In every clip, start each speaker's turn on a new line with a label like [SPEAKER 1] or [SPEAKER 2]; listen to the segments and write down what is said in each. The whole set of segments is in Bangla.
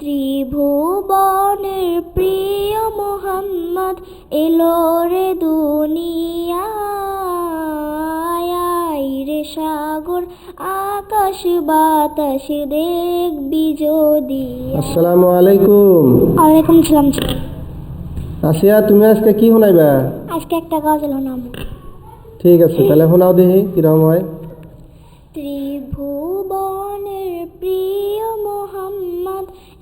[SPEAKER 1] ত্রিভুবনের প্রিয় মোহাম্মদ এলো রে দুনিয়ায়। রে সাগর আকাশ বাতাস দেখবি যদি।
[SPEAKER 2] আসসালামু আলাইকুম।
[SPEAKER 1] ওয়ালাইকুম সালাম
[SPEAKER 2] আসিয়া তুমি আজকে কি শোনাইবা?
[SPEAKER 1] আজকে একটা গজল নাম
[SPEAKER 2] ঠিক আছে তাহলে শোনাও দেখি কীরকম হয়?
[SPEAKER 1] ত্রিভুবনের প্রিয়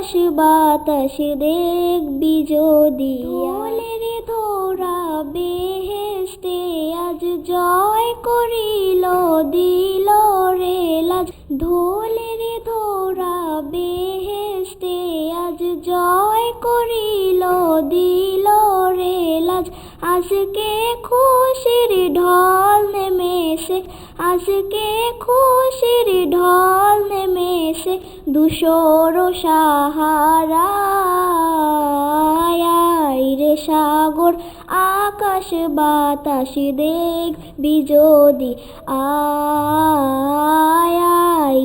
[SPEAKER 1] আকাশ বাতাস দেখবি যদি। রে ধরা বেহেস্তে আজ জয় করিল, দিল রে লাজ। ধোলের ধরা বেহেস্তে আজ জয় করিল, দিল রে লাজ। আজকে খুশির ঢল আজকে খুশির ঢল নেমেছে দুশোর সাহারা। রে সাগর, আকাশ বাতাস দেখবি যদি আয়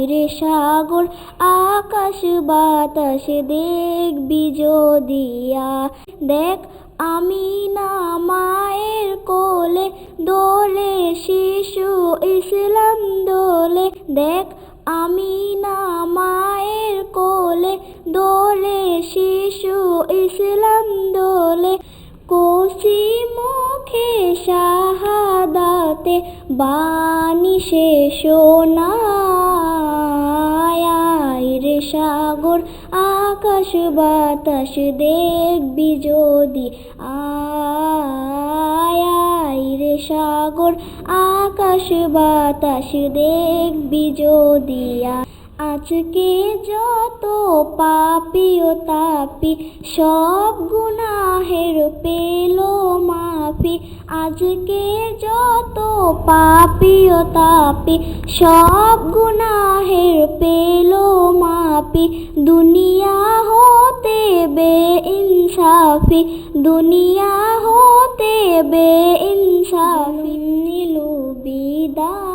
[SPEAKER 1] রে সাগর, আকাশ বাতাস দেখবি যদি আ দেখ আমি না মায়ের কোলে দোলে, শিশু ইসলাম দোলে। দেখ, আমি না মায়ের কোলে দোলে, শিশু ইসলাম দোলে। কোসি মুখে শাহাদাতে বাণী শেষ রে সাগর। আকাশ বাতাস দেখবি যদি। আয় রে সাগর, আকাশ বাতাস দেখবি যদি। আজকে যত পাপি ও তাপি, সব গুনাহের পেল মাফি। আজকে যত পাপি ও তাপি, সব গুনাহের পেল মাপি দুনিয়া বে ইনসাফি দুনিয়া হতে বে ইনসাফি নিলু বিদায়।